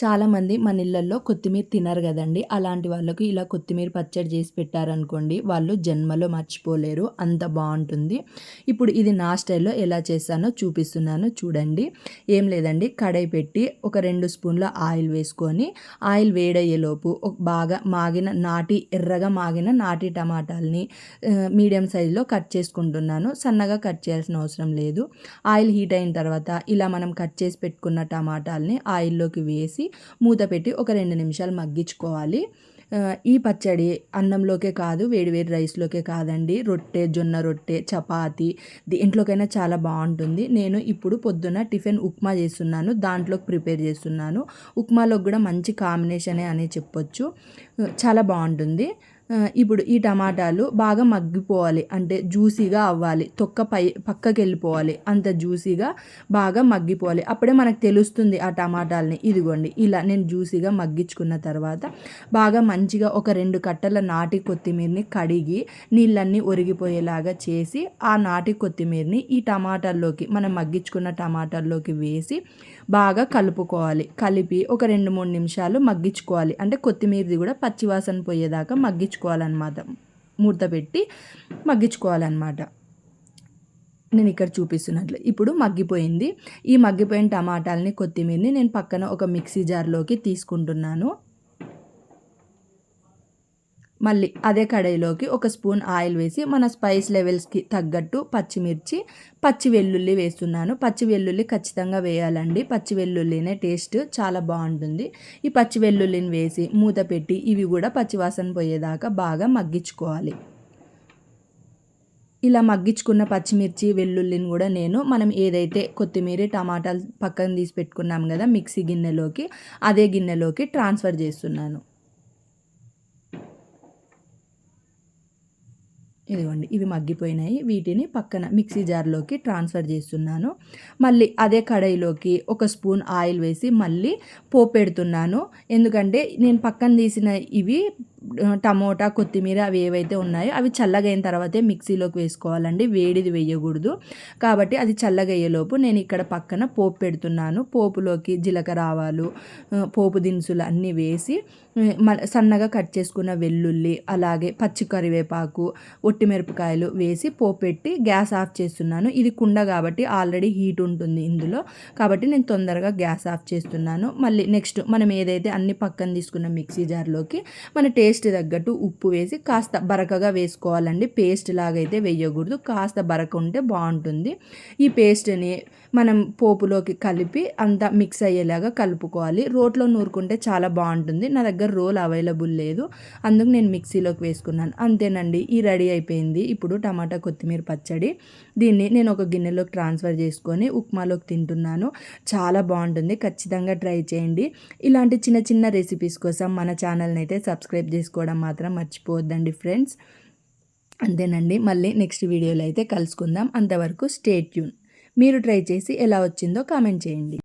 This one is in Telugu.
చాలామంది మన ఇళ్ళల్లో కొత్తిమీర తినరు కదండి. అలాంటి వాళ్ళకి ఇలా కొత్తిమీర పచ్చడి చేసి పెట్టారనుకోండి వాళ్ళు జన్మలో మర్చిపోలేరు. అంత బాగుంటుంది. ఇప్పుడు ఇది నా స్టైల్లో ఎలా చేస్తానో చూపిస్తున్నాను చూడండి. ఏం లేదండి కడాయి పెట్టి ఒక రెండు స్పూన్ల ఆయిల్ వేసుకొని ఆయిల్ వేడయ్యేలోపు బాగా మాగిన నాటి ఎర్రగా మాగిన నాటి టమాటాలని మీడియం సైజులో కట్ చేసుకుంటున్నాను. సన్నగా కట్ చేయాల్సిన అవసరం లేదు. ఆయిల్ హీట్ అయిన తర్వాత ఇలా మనం కట్ చేసి పెట్టుకున్న టమాటాలని ఆయిల్లోకి వేసి మూత పెట్టి ఒక రెండు నిమిషాలు మగ్గించుకోవాలి. ఈ పచ్చడి అన్నంలోకే కాదు వేడివేడి రైస్లోకే కాదండి. రొట్టె జొన్న రొట్టె చపాతి దేంట్లోకైనా చాలా బాగుంటుంది. నేను ఇప్పుడు పొద్దున టిఫిన్ ఉప్మా చేస్తున్నాను దాంట్లోకి ప్రిపేర్ చేస్తున్నాను. ఉప్మాలోకి కూడా మంచి కాంబినేషనే అని చెప్పొచ్చు. చాలా బాగుంటుంది. ఇప్పుడు ఈ టమాటాలు బాగా మగ్గిపోవాలి. అంటే జ్యూసీగా అవ్వాలి. తొక్క పై పక్కకి వెళ్ళిపోవాలి అంత జ్యూసీగా బాగా మగ్గిపోవాలి. అప్పుడే మనకు తెలుస్తుంది ఆ టమాటాలని. ఇదిగోండి ఇలా నేను జ్యూసీగా మగ్గించుకున్న తర్వాత బాగా మంచిగా ఒక రెండు కట్టల నాటి కొత్తిమీరని కడిగి నీళ్ళన్నీ ఒరిగిపోయేలాగా చేసి ఆ నాటి కొత్తిమీరని ఈ టమాటాల్లోకి మనం మగ్గించుకున్న టమాటాల్లోకి వేసి బాగా కలుపుకోవాలి. కలిపి ఒక రెండు మూడు నిమిషాలు మగ్గించుకోవాలి. అంటే కొత్తిమీరది కూడా పచ్చివాసన పోయేదాకా మగ్గించుకోవాలన్నమాట. మూత పెట్టి మగ్గించుకోవాలన్నమాట. నేను ఇక్కడ చూపిస్తున్నట్లు. ఇప్పుడు మగ్గిపోయింది. ఈ మగ్గిపోయిన టమాటాలని కొత్తిమీరని నేను పక్కన ఒక మిక్సీ జార్లోకి తీసుకుంటున్నాను. మళ్ళీ అదే కడాయిలోకి ఒక స్పూన్ ఆయిల్ వేసి మన స్పైస్ లెవెల్స్కి తగ్గట్టు పచ్చిమిర్చి పచ్చి వెల్లుల్లి వేస్తున్నాను. పచ్చి వెల్లుల్లి ఖచ్చితంగా వేయాలండి. పచ్చి వెల్లుల్లినే టేస్ట్ చాలా బాగుంటుంది. ఈ పచ్చి వెల్లుల్లిని వేసి మూత పెట్టి ఇవి కూడా పచ్చివాసన పోయేదాకా బాగా మగ్గించుకోవాలి. ఇలా మగ్గించుకున్న పచ్చిమిర్చి వెల్లుల్లిని కూడా నేను మనం ఏదైతే కొత్తిమీర టమాటాలు పక్కన తీసి పెట్టుకున్నాం కదా మిక్సీ గిన్నెలోకి అదే గిన్నెలోకి ట్రాన్స్ఫర్ చేస్తున్నాను. ఇదిగోండి ఇవి మగ్గిపోయినాయి. వీటిని పక్కన మిక్సీ జార్లోకి ట్రాన్స్ఫర్ చేస్తున్నాను. మళ్ళీ అదే కడాయిలోకి ఒక స్పూన్ ఆయిల్ వేసి మళ్ళీ పోపు పెడుతున్నాను. ఎందుకంటే నేను పక్కన తీసిన ఇవి టమోటా కొత్తిమీర అవి ఏవైతే ఉన్నాయో అవి చల్లగైన తర్వాతే మిక్సీలోకి వేసుకోవాలండి. వేడిది వేయకూడదు. కాబట్టి అది చల్లగయ్యేలోపు నేను ఇక్కడ పక్కన పోపు పెడుతున్నాను. పోపులోకి జీలకర్ర ఆవాలు పోపు దినుసులు అన్నీ వేసి సన్నగా కట్ చేసుకున్న వెల్లుల్లి అలాగే పచ్చి కరివేపాకు ఒట్టిమిరపకాయలు వేసి పోపు పెట్టి గ్యాస్ ఆఫ్ చేస్తున్నాను. ఇది కుండ కాబట్టి ఆల్రెడీ హీట్ ఉంటుంది ఇందులో. కాబట్టి నేను తొందరగా గ్యాస్ ఆఫ్ చేస్తున్నాను. మళ్ళీ నెక్స్ట్ మనం ఏదైతే అన్ని పక్కన తీసుకున్న మిక్సీ జార్లోకి మన టేస్ట్ టేస్ట్ తగ్గట్టు ఉప్పు వేసి కాస్త బరకగా వేసుకోవాలండి. పేస్ట్ లాగైతే వేయకూడదు. కాస్త బరక ఉంటే బాగుంటుంది. ఈ పేస్ట్ని మనం పోపులోకి కలిపి అంతా మిక్స్ అయ్యేలాగా కలుపుకోవాలి. రోట్లో నూరుకుంటే చాలా బాగుంటుంది. నా దగ్గర రోల్ అవైలబుల్ లేదు. అందుకు నేను మిక్సీలోకి వేసుకున్నాను. అంతేనండి ఈ రెడీ అయిపోయింది. ఇప్పుడు టమాటా కొత్తిమీర పచ్చడి. దీన్ని నేను ఒక గిన్నెలోకి ట్రాన్స్ఫర్ చేసుకొని ఉప్మాలోకి తింటున్నాను. చాలా బాగుంటుంది. ఖచ్చితంగా ట్రై చేయండి. ఇలాంటి చిన్న చిన్న రెసిపీస్ కోసం మన ఛానల్ని అయితే సబ్స్క్రైబ్ చేసుకోవడం మాత్రం మర్చిపోవద్దండి ఫ్రెండ్స్ అంతేనండి. మళ్ళీ నెక్స్ట్ వీడియోలో అయితే కలుసుకుందాం. అంతవరకు స్టేట్ ట్యూన్ మీరు ట్రై చేసి ఎలా వచ్చిందో కామెంట్ చేయండి.